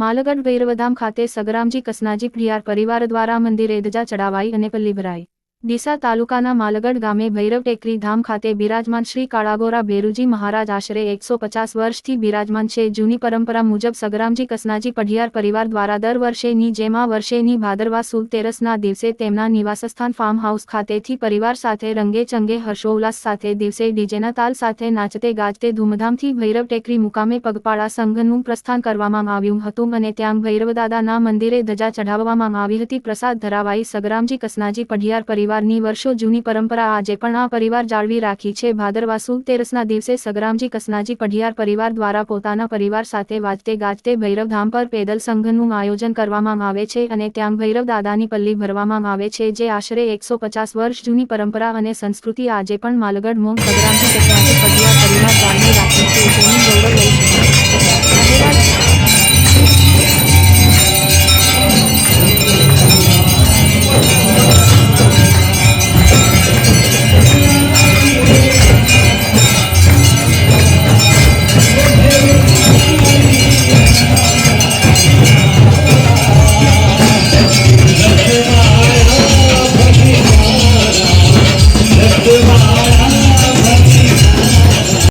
માલગઢ ભૈરવધામ ખાતે સગરામજી કસનાજી પ્રિયાર પરિવાર દ્વારા મંદિરે ધજા ચડાવાઈ અને પલ્લી ભરાઈ. ડીસા તાલુકાના માલગઢ ગામે ભૈરવ ટેકરી ધામ ખાતે બિરાજમાન શ્રી કાળાગોરા ભેરુજી મહારાજ આશરે એકસો પચાસ વર્ષથી બિરાજમાન છે. જૂની પરંપરા મુજબ સગરામજી કસનાજી પઢિયાર પરિવાર દ્વારા દર વર્ષેની જેમ વર્ષેની ભાદરવા સુલ તેરસના દિવસે તેમના નિવાસસ્થાન ફાર્મ હાઉસ ખાતેથી પરિવાર સાથે રંગે ચંગે હર્ષોલ્લાસ સાથે દિવસે ડીજેના તાલ સાથે નાચતે ગાજતે ધૂમધામથી ભૈરવ ટેકરી મુકામે પગપાળા સંઘનું પ્રસ્થાન કરવામાં આવ્યું હતું અને ત્યાં ભૈરવદાદાના મંદિરે ધજા ચઢાવવામાં આવી હતી. પ્રસાદ ધરાવાઈ સગરામજી કસનાજી પઢિયાર પરિવારની વર્ષો જૂની પરંપરા આજે પણ આ પરિવાર જાળવી રાખી છે. ભાદરવા સુદ તેરસના દિવસે સગરામજી કસનાજી પઢિયાર પરિવાર દ્વારા પોતાના પરિવાર સાથે વાજતે ગાજતે ભૈરવધામ પર પેદલ સંઘનું આયોજન કરવામાં આવે છે અને ત્યાં ભૈરવ દાદાની પલ્લી ભરવામાં આવે છે, જે આશરે એકસો વર્ષ જૂની પરંપરા અને સંસ્કૃતિ આજે પણ માલગઢ મોમ સગરામજી કસનાજી પઢિયાર પરિવાર જાળવી રાખી છે.